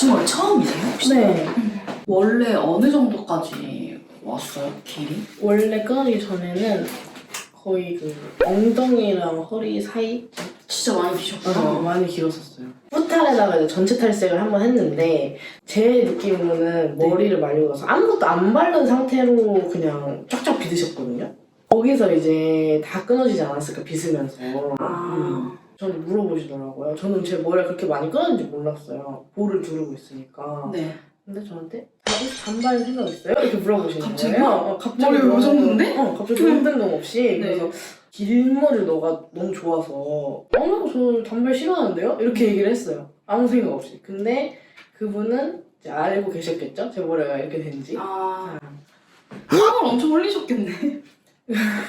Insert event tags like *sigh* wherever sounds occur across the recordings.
붙임머리 처음이세요? 혹시? 네. 원래 어느 정도까지 왔어요, 길이? 원래 끊어지기 전에는 거의 그 엉덩이랑 허리 사이 진짜 많이 어, 기셨구나. 많이 길었었어요. 후탈에다가 이제 전체 탈색을 한번 했는데 제 느낌으로는 네. 머리를 말리고 나서 아무것도 안 바른 상태로 그냥 쫙쫙 빗으셨거든요. 거기서 이제 다 끊어지지 않았을까 빗으면서. 음. 아, 저는 물어보시더라고요. 저는 제 머리가 그렇게 많이 끊었는지 몰랐어요. 볼을 두르고 있으니까. 네. 근데 저한테 혹시 단발 생각 있어요? 이렇게 물어보시는 갑자기요? 거예요. 어, 갑자기 머리 왜 너무- 정도인데? 어, 갑자기 너무 뜬금없이 네. 그래서 긴 머리를 너가 너무 좋아서 어머 저 단발 싫어하는데요? 이렇게 얘기를 했어요. 아무 생각 없이. 근데 그분은 이제 알고 계셨겠죠? 제 머리가 이렇게 된지. 아. 땀을 엄청 흘리셨겠네.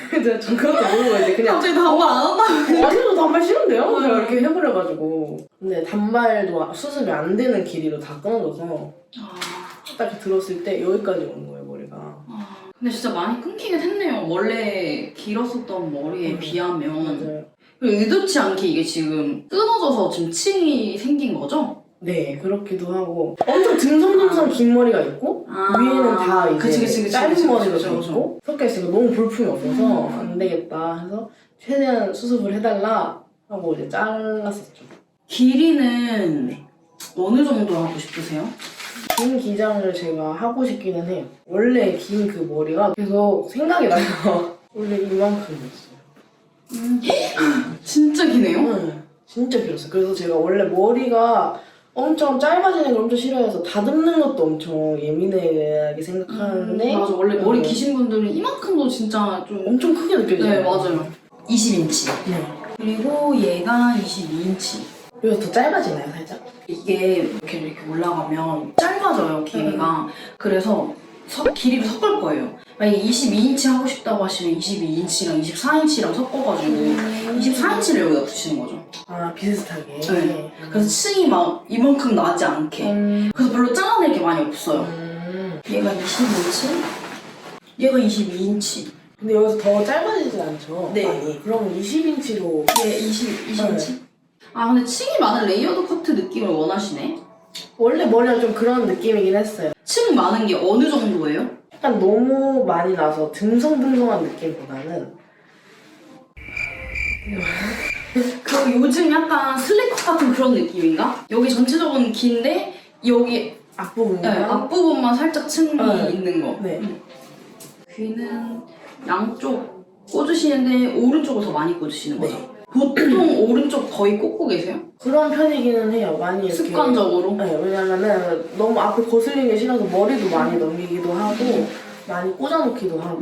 근데 전 그것도 모르고 이제 그냥 갑자기 단발 안 한다. 저 단발 싫은데요? 네. 제가 이렇게 해버려가지고 근데 단발도 수습이 안 되는 길이로 다 끊어져서 아, 딱 들었을 때 여기까지 오는 거예요 머리가 아. 근데 진짜 많이 끊기긴 했네요. 원래 길었었던 머리에 음. 비하면. 맞아요 그리고 의도치 않게 이게 지금 끊어져서 지금 층이 생긴 거죠? 네 그렇기도 하고 엄청 듬성듬성 긴 머리가 있고 아. 위에는 다 이제 그치, 그치, 그치, 짧은 그치, 머리가 그치, 돼 그치. 있고 섞여 있으니까 너무 볼품이 없어서 음. 안 되겠다 해서 최대한 수습을 해달라 하고 이제 잘랐었죠 길이는 어느 정도 하고 싶으세요? 긴 기장을 제가 하고 싶기는 해요 원래 긴 그 머리가 계속 생각이 나요 *laughs* 원래 이만큼이었어요 *gasps* 진짜 기네요? 응, 진짜 길었어요. 그래서 제가 원래 머리가 엄청 짧아지는 걸 엄청 싫어해서 다듬는 것도 엄청 예민하게 생각하는데 맞아 원래 머리 음. 기신 분들은 이만큼도 진짜 좀 엄청 크게 느껴져요. 네 맞아요 20인치 네. 그리고 얘가 22인치 그래서 더 짧아지나요, 살짝? 이게 이렇게 이렇게 올라가면 짧아져요 길이가 그래서 서- 길이를 섞을 거예요 만약에 22인치 하고 싶다고 하시면 22인치랑 24인치랑 섞어가지고 24인치를 여기다 붙이는 거죠 아, 비슷하게. 네. 그래서 층이 막 이만큼 나지 않게 음. 그래서 별로 잘라낼 게 많이 없어요 음. 얘가 20인치 얘가 22인치 근데 여기서 더 짧아지진 않죠? 네. 많이. 그럼 20인치로 얘 20, 20인치? 아 근데 층이 많은 레이어드 커트 느낌을 원하시네 원래 머리가 좀 그런 느낌이긴 했어요. 층 많은 게 어느 정도예요? 약간 너무 많이 나서 듬성듬성한 느낌보다는 그 요즘 약간 슬리컷 같은 그런 느낌인가? 여기 전체적으로 긴데 여기 앞부분만 네, 앞부분만 살짝 층이 네. 있는 거 네. 귀는 양쪽 꽂으시는데 오른쪽을 더 많이 꽂으시는 거죠? 네. 보통 오른쪽 거의 꽂고 계세요? 그런 편이기는 해요. 많이 이렇게 습관적으로? 네, 왜냐면은 너무 앞에 거슬리는 게 싫어서 머리도 많이 넘기기도 하고 많이 꽂아놓기도 하고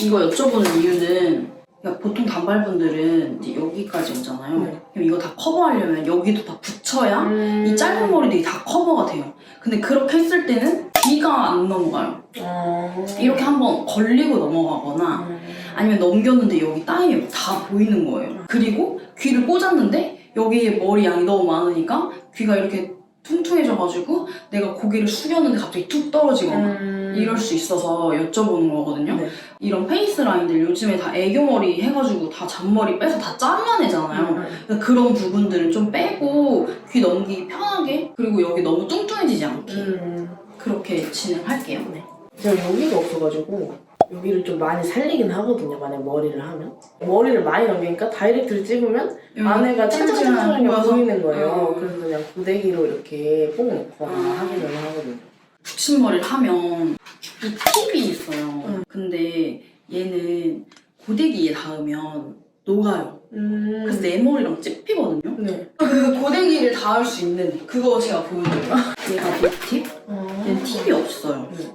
이거 여쭤보는 이유는 그러니까 보통 단발분들은 이제 여기까지 오잖아요. 네. 그럼 이거 다 커버하려면 여기도 다 붙여야 음. 이 짧은 머리들이 다 커버가 돼요. 근데 그렇게 했을 때는 귀가 안 넘어가요. 어... 이렇게 한번 걸리고 넘어가거나 음. 아니면 넘겼는데 여기 땅이 다 보이는 거예요. 그리고 귀를 꽂았는데 여기에 머리 양이 너무 많으니까 귀가 이렇게 퉁퉁해져가지고 내가 고개를 숙였는데 갑자기 툭 떨어지거나 음. 이럴 수 있어서 여쭤보는 거거든요. 네. 이런 페이스 라인들 요즘에 다 애교머리 해가지고 다 잔머리 빼서 다 잘라내잖아요. 음. 그러니까 그런 부분들을 좀 빼고 귀 넘기기 편하게 그리고 여기 너무 뚱뚱해지지 않게 음. 그렇게 진행할게요. 네. 제가 여기가 없어가지고 여기를 좀 많이 살리긴 하거든요. 만약 머리를 하면 머리를 많이 넘기니까 다이렉트를 찍으면 안에가 짱짱짱짱하게 보여서 보이는 거예요. 음. 그래서 그냥 고데기로 이렇게 뽕 넣거나 아. 하기는 하거든요. 붙임머리를 하면 이 팁이 있어요. 음. 근데 얘는 고데기에 닿으면 녹아요. 음. 그래서 내 머리랑 찝히거든요. 네. 그 고데기를 닿을 수 있는 그거 제가 보여드려요. 얘가 B팁, 어. 얘는 팁이 없어요. 네.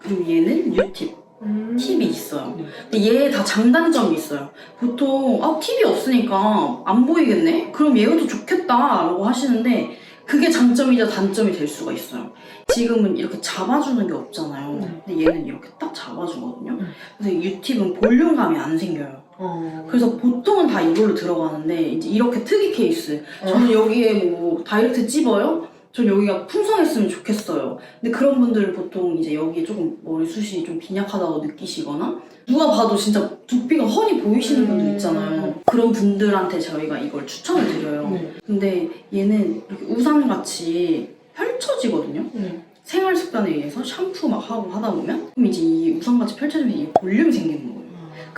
그리고 얘는 U팁, 음. 팁이 있어요. 네. 근데 얘 다 장단점이 있어요. 보통 아 팁이 없으니까 안 보이겠네? 그럼 더 좋겠다라고 하시는데 그게 장점이자 단점이 될 수가 있어요. 지금은 이렇게 잡아주는 게 없잖아요. 음. 근데 얘는 이렇게 딱 잡아주거든요. 음. 그래서 U팁은 볼륨감이 안 생겨요. 어. 그래서 보통은 다 이걸로 들어가는데 이제 이렇게 특이 케이스 어. 저는 여기에 뭐 다이렉트 찝어요? 전 여기가 풍성했으면 좋겠어요. 근데 그런 분들은 보통 이제 여기에 조금 머리숱이 좀 빈약하다고 느끼시거나 누가 봐도 진짜 두피가 훤히 보이시는 음. 분들 있잖아요. 그런 분들한테 저희가 이걸 추천을 드려요. 네. 근데 얘는 이렇게 우산같이 펼쳐지거든요. 음. 생활 습관에 의해서 샴푸 막 하고 하다 보면 그럼 이제 이 우산같이 펼쳐지면 이 볼륨이 생기는 거예요.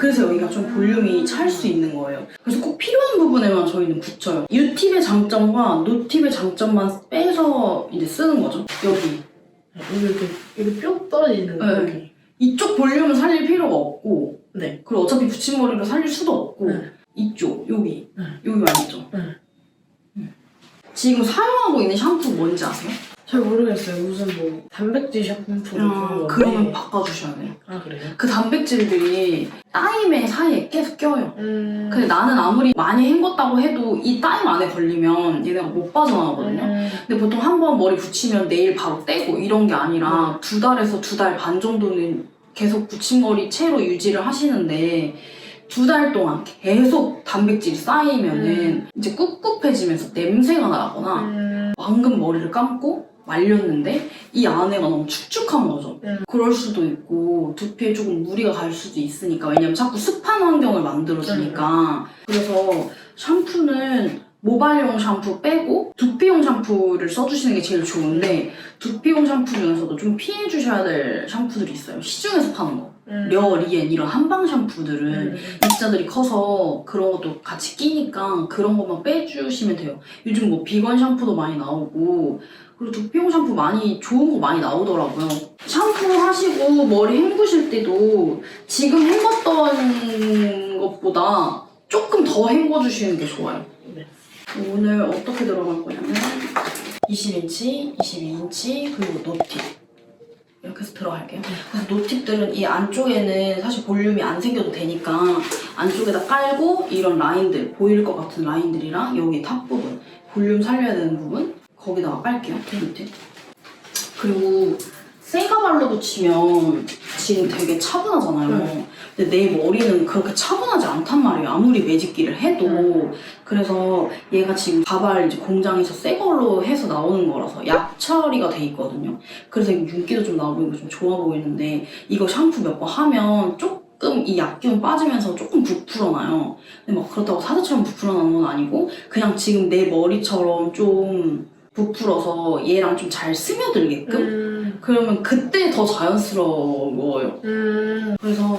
그래서 여기가 좀 볼륨이 찰 수 있는 거예요. 그래서 꼭 필요한 부분에만 저희는 붙여요. U팁의 장점과 노팁의 장점만 빼서 이제 쓰는 거죠. 여기. 여기 이렇게 이렇게 뿅 떨어지는 네. 여기. 이쪽 볼륨은 살릴 필요가 없고, 네. 그리고 어차피 붙임머리로 살릴 수도 없고, 네. 이쪽, 여기. 네. 여기 말이죠. 네. 음. 지금 사용하고 있는 샴푸 뭔지 아세요? 잘 모르겠어요. 무슨 뭐 단백질 샴푸 그런 아, 건데. 그러면 바꿔주셔야 돼요. 아 그래요? 그 단백질들이 타임의 사이에 계속 껴요. 음. 근데 나는 아무리 많이 헹궜다고 해도 이 타임 안에 걸리면 얘네가 못 빠져나가거든요. 음. 근데 보통 한 번 머리 붙이면 내일 바로 떼고 이런 게 아니라 두 달에서 두 달 반 정도는 계속 붙임머리 채로 유지를 하시는데 두 달 동안 계속 단백질이 쌓이면은 이제 꿉꿉해지면서 냄새가 나거나 음. 방금 머리를 감고 말렸는데 이 안에가 너무 축축한 거죠. 음. 그럴 수도 있고 두피에 조금 무리가 갈 수도 있으니까 왜냐면 자꾸 습한 환경을 만들어주니까 그래서 샴푸는 모발용 샴푸 빼고 두피용 샴푸를 써주시는 게 제일 좋은데 두피용 샴푸 중에서도 좀 피해 주셔야 될 샴푸들이 있어요. 시중에서 파는 거. 음. 려, 리엔 이런 한방 샴푸들은 음. 입자들이 커서 그런 것도 같이 끼니까 그런 것만 빼주시면 돼요. 요즘 뭐 비건 샴푸도 많이 나오고 그리고 두피용 샴푸 많이 좋은 거 많이 나오더라고요. 샴푸 하시고 머리 헹구실 때도 지금 헹궜던 것보다 조금 더 헹궈주시는 게 좋아요. 네. 오늘 어떻게 들어갈 거냐면 20인치, 22인치 그리고 노팁 이렇게 해서 들어갈게요. 그래서 노팁들은 이 안쪽에는 사실 볼륨이 안 생겨도 되니까 안쪽에다 깔고 이런 라인들 보일 것 같은 라인들이랑 여기 탑 부분 볼륨 살려야 되는 부분 거기다가 깔게요. 노팁. 그리고 세가발로 붙이면 지금 되게 차분하잖아요. 네. 근데 내 머리는 그렇게 차분하지 않단 말이에요. 아무리 매직기를 해도. 음. 그래서 얘가 지금 가발 이제 공장에서 새 걸로 해서 나오는 거라서 약 처리가 돼 있거든요. 그래서 윤기도 좀 나고 이거 좀 좋아 보이는데 이거 샴푸 몇 번 하면 조금 이 약기운 빠지면서 조금 부풀어나요. 근데 막 그렇다고 사자처럼 부풀어나는 건 아니고 그냥 지금 내 머리처럼 좀 부풀어서 얘랑 좀 잘 스며들게끔 음. 그러면 그때 더 자연스러워요. 음. 그래서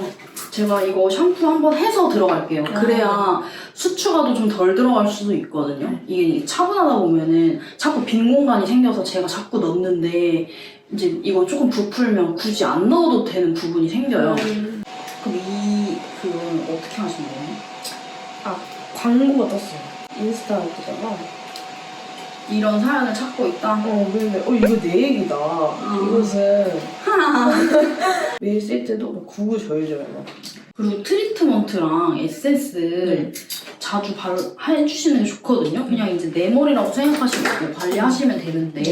제가 이거 샴푸 한번 해서 들어갈게요. 그래야 수추가도 좀 덜 들어갈 수도 있거든요. 이게 이제 차분하다 보면은 자꾸 빈 공간이 생겨서 제가 자꾸 넣는데 이제 이거 조금 부풀면 굳이 안 넣어도 되는 부분이 생겨요. 음. 그럼 이 그건 어떻게 하시는 거예요? 광고가 떴어요. 인스타 뜨다가 이런 사연을 찾고 있다. 어 근데 어 이거 내 얘기다. 이것은 매일 쓸 때도 뭐 구구 절절 막. 그리고 트리트먼트랑 에센스 자주 발 해주시는 게 좋거든요. 그냥 이제 내 머리라고 생각하시고 관리하시면 되는데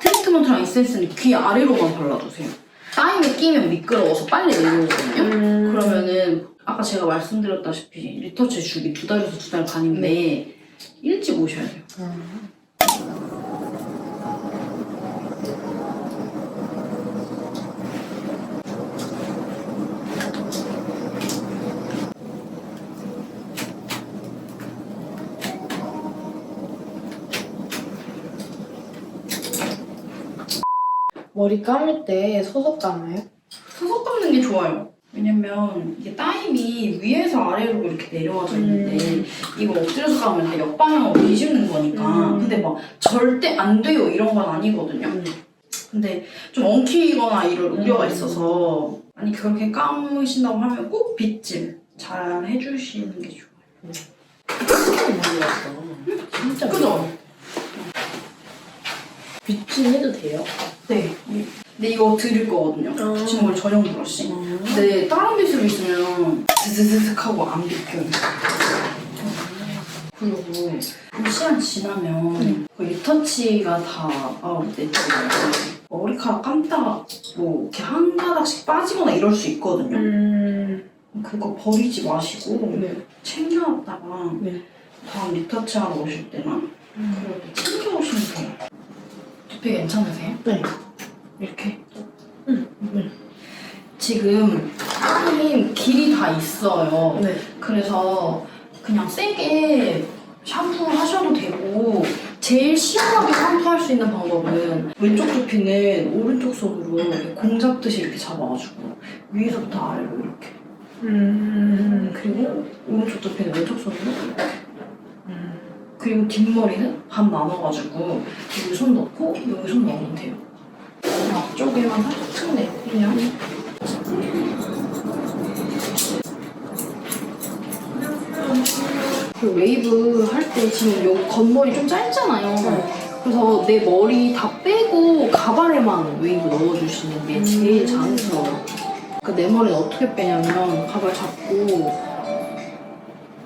트리트먼트랑 에센스는 귀 아래로만 발라주세요. 타임에 끼면 미끄러워서 빨리 내려오거든요. 음. 그러면은 아까 제가 말씀드렸다시피 리터치 주기 두 달에서 두 달 반인데 일찍 오셔야 돼요. 머리 감을 때 서서 감아요? 서서 감는 게 좋아요. 왜냐면 이게 타임이 위에서 아래로 이렇게 내려와져 있는데 이거 엎드려서 감으면 다 역방향으로 뒤집는 거니까 음. 근데 막 절대 안 돼요 이런 건 아니거든요. 음. 근데 좀 엉키거나 우려가 음. 있어서 아니 그렇게 감으신다고 하면 꼭 빗질 잘 해주시는 게 좋아요. 진짜 몰랐어. 진짜 그죠? 빗질 해도 돼요? 네. 근데 이거 드릴 거거든요. 음. 붙이는 저렴 브러쉬. 근데 다른 빗으로 있으면 드드드득 하고 안 비껴요. 그리고 좀 시간 지나면 그 리터치가 다 아웃 됐잖아요. 머리카락 감다가 뭐 이렇게 한 가닥씩 빠지거나 이럴 수 있거든요. 음. 그거 버리지 마시고 네. 챙겨놨다가 네. 다음 리터치 하러 오실 때나 음. 그럴 때 챙겨 오시면 돼요. 두피 괜찮으세요? 네. 이렇게. 지금 타임 길이 다 있어요. 네. 그래서 그냥 세게 샴푸 하셔도 되고 제일 시원하게 샴푸할 수 있는 방법은 왼쪽 두피는 오른쪽 손으로 이렇게 공 잡듯이 이렇게 잡아가지고 위에서부터 아래로 이렇게 음. 그리고 오른쪽 두피는 왼쪽 손으로 그리고 뒷머리는 반 나눠가지고 여기 손 넣고 여기 손 넣으면 돼요 앞쪽에만 살짝 틈내 그냥 그 웨이브 할 때 지금 요 겉머리 좀 짧잖아요 그래서 내 머리 다 빼고 가발에만 웨이브 넣어주시는 게 제일 자연스러워요 그내 머리는 어떻게 빼냐면 가발 잡고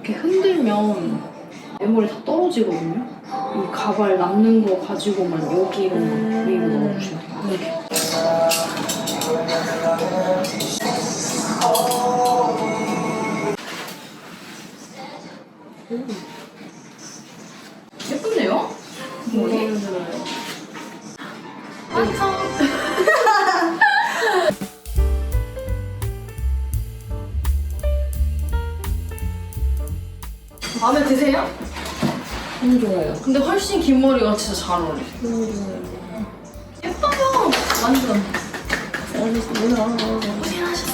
이렇게 흔들면 내 머리 다 떨어지거든요. 이 가발 남는 거 가지고만 여기로만 음. 웨이브 넣어주시면 돼요. 이렇게. 예쁜데요? 머리? 완성! 마음에 드세요? 너무 좋아요. 근데 훨씬 긴 머리가 진짜 잘 어울리세요. 너무 좋아요. 예뻐요! 완전. 고생하셨어요.